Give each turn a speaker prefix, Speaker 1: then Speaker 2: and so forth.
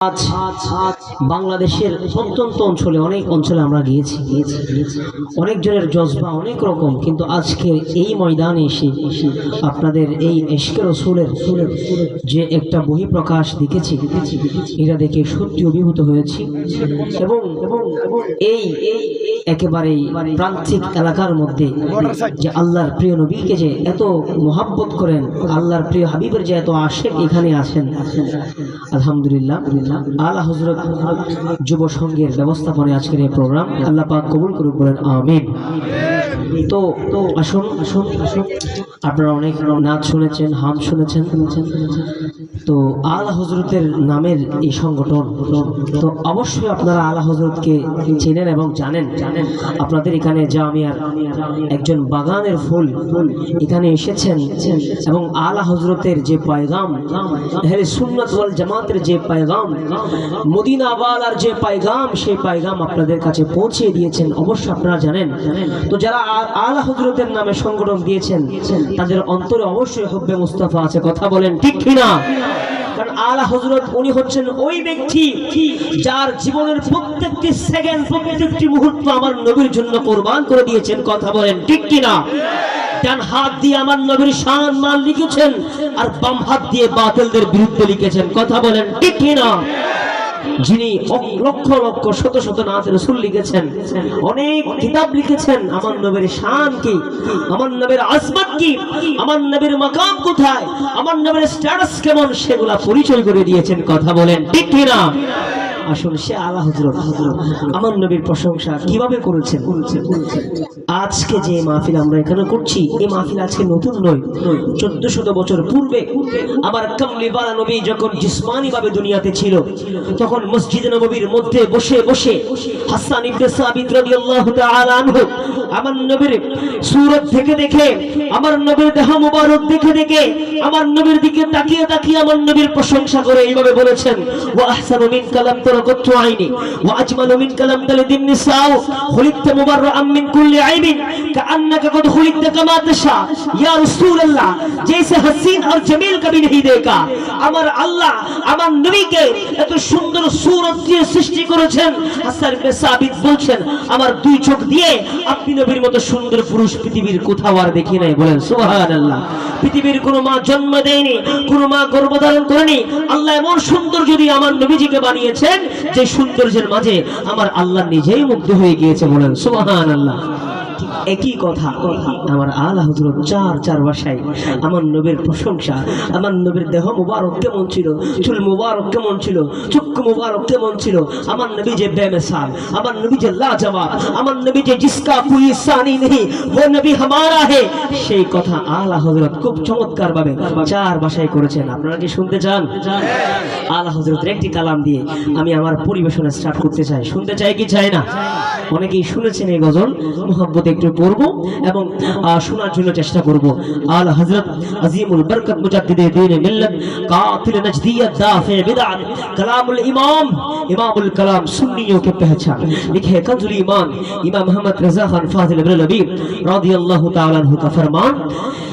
Speaker 1: আজ বাংলাদেশের প্রত্যন্ত অঞ্চলে, অনেক অঞ্চলে আমরা গিয়েছি। অনেকজনের জজবা অনেক রকম, কিন্তু আজকে এই ময়দানে এসে আপনাদের এই এশকে রসুলের যে একটা বহিঃপ্রকাশ দেখেছি, এটা দেখে সত্যি অভিভূত হয়েছি। এবং এই একেবারেই প্রান্তিক এলাকার মধ্যে যে আল্লাহর প্রিয় নবীকে যে এত মোহাব্বত করেন, আল্লাহর প্রিয় হাবিবের যে এত আশেক এখানে আছেন, আলহামদুলিল্লাহ। আল্লাহ হজরত যুব সংঘের ব্যবস্থাপনায় আজকের এই প্রোগ্রাম আল্লাহ পাক কবুল করুক বলেন আমিন। তো আসুন আসুন আসুন। আপনারা অনেক নাচ শুনেছেন, হাম শুনেছেন। শুনেছেন তো আলা হজরতের নামের এই সংগঠন, তো অবশ্যই আপনারা আলা হজরতকে চেনেন এবং জানেন। জানেন আপনাদের এখানে জামিয়ার একজন বাগানের ফুল এখানে এসেছেন এবং আলা হজরতের যে পায়গাম হেরে সুন্নত জামাতের যে পায়গাম মদিনা ওয়ালার যে পায়গাম, সেই পায়গাম আপনাদের কাছে পৌঁছে দিয়েছেন। অবশ্যই আপনারা জানেন। তো যারা আ- আলা হজরতের নামে সংগঠন দিয়েছেন। তাদের অন্তরে অবশ্যই হব্বে মুস্তাফা আছে, কথা বলেন ঠিক কিনা? আলা হজরত, উনি হচ্ছেন ওই ব্যক্তি যার জীবনের প্রত্যেকটি সেকেন্ড, প্রত্যেকটি মুহূর্ত আমার নবীর জন্য কোরবান করে দিয়েছেন, কথা বলেন ঠিক কিনা? হাত দিয়ে আমার নবীর লিখেছেন, আর বাম হাত দিয়ে বাতিলদের বিরুদ্ধে লিখেছেন, কথা বলেন ঠিক কিনা? যিনি লক্ষ লক্ষ শত শত নাচ রসুল লিখেছেন, অনেক কিতাব লিখেছেন, আমার নবের শান কি? আমার নবের আসবাদ কি? আমার নবের মাকাম কোথায়? আমার নবের স্ট্যাটাস কেমন? সেগুলা পরিচয় করে দিয়েছেন, কথা বলেন, ঠিক কিনা? সে আলা হজরত। আমার নবীর প্রশংসা কীভাবে আজকে যে মাহফিল আমরা এখানে করছি, এই মাহফিল আজকে নতুন নয় বছর পূর্বে আমার কামলিবালা নবী যখন জিসমানি ভাবে দুনিয়াতে ছিল, তখন মসজিদ নবীর মধ্যে বসে বসে হাসান সাবিত আমার নবীর সুরত থেকে দেখে, আমার নবীর দেহ মুবারক দেখে দেখে, আমার নবীর দিকে তাকিয়ে তাকিয়ে আমার নবীর প্রশংসা করে এইভাবে বলেছেন, ওয়া আহসানু কালাম قط عيني واجمل منك لم تلد النساء নিসাউ مبرئا من মিন কুল্লি كانك قد কদ كما কামা তাশা। ইয়া রাসূলুল্লাহ জেসে হাসিন আর জামিল কবি نہیں দেখা আমার আল্লাহ আমার নবীকে এত সুন্দর সূরত দিয়ে সৃষ্টি করেছেন। হাসান ইবনে সাবিত বলছেন, আমার দুই চোখ দিয়ে আপনি নবীর মতো সুন্দর পুরুষ পৃথিবীর কোথাও আর দেখি নাই। বলেন, সুবহানাল্লাহ। পৃথিবীর কোন মা জন্ম দেয়নি, কোন মা গর্ভধারণ করেনি। আল্লাহ এমন সুন্দর যদি আমার নবীজিকে বানিয়েছেন যে সৌন্দর্যের মাঝে আমার আল্লাহ নিজেই মুগ্ধ হয়ে গিয়েছে বলেন সুবহানাল্লাহ। ঠিক একই কথা। আমার আল্লাহ হজরত চার চার বাসায় আমার নবীর প্রশংসা, আমার নবীর দেহ মুবারক কেমন ছিল, চুল মুবারক কেমন ছিল চক্ষু মুবারক কেমন ছিল, আমার নবী যে বেমিসাল, আমার নবী যে লাজবাব, আমার নবী যে জিসকা কোই সানি নেই वो নবী হামারা হে। সেই কথা আলা হযরত খুব চমৎকার ভাবে চার ভাষায় করেছেন। আপনারা কি শুনতে চান? আলা হজরতের একটি কালাম দিয়ে আমি আমার পরিবেশনা স্টার্ট করতে চাই। শুনতে চাই কি চাই না? অনেকেই শুনেছেন এই গজল মোহাম্মত একটু পড়ব এবং শোনার জন্য চেষ্টা করব। আল হজরত আজিমুল বরকত মুজাদ্দিদে দ্বীন মিল্লাত, কাতিল নজদিয়ত দাফে বিদআত কালামুল ইমাম, ইমামুল কালাম সুন্নিয়ো কে পহচান। লিখে কাজুল ইমান ইমাম মোহাম্মদ रजा খান ফাজিল अब्रलबी রাদিয়াল্লাহু তাআলা আনহু কা ফরমান।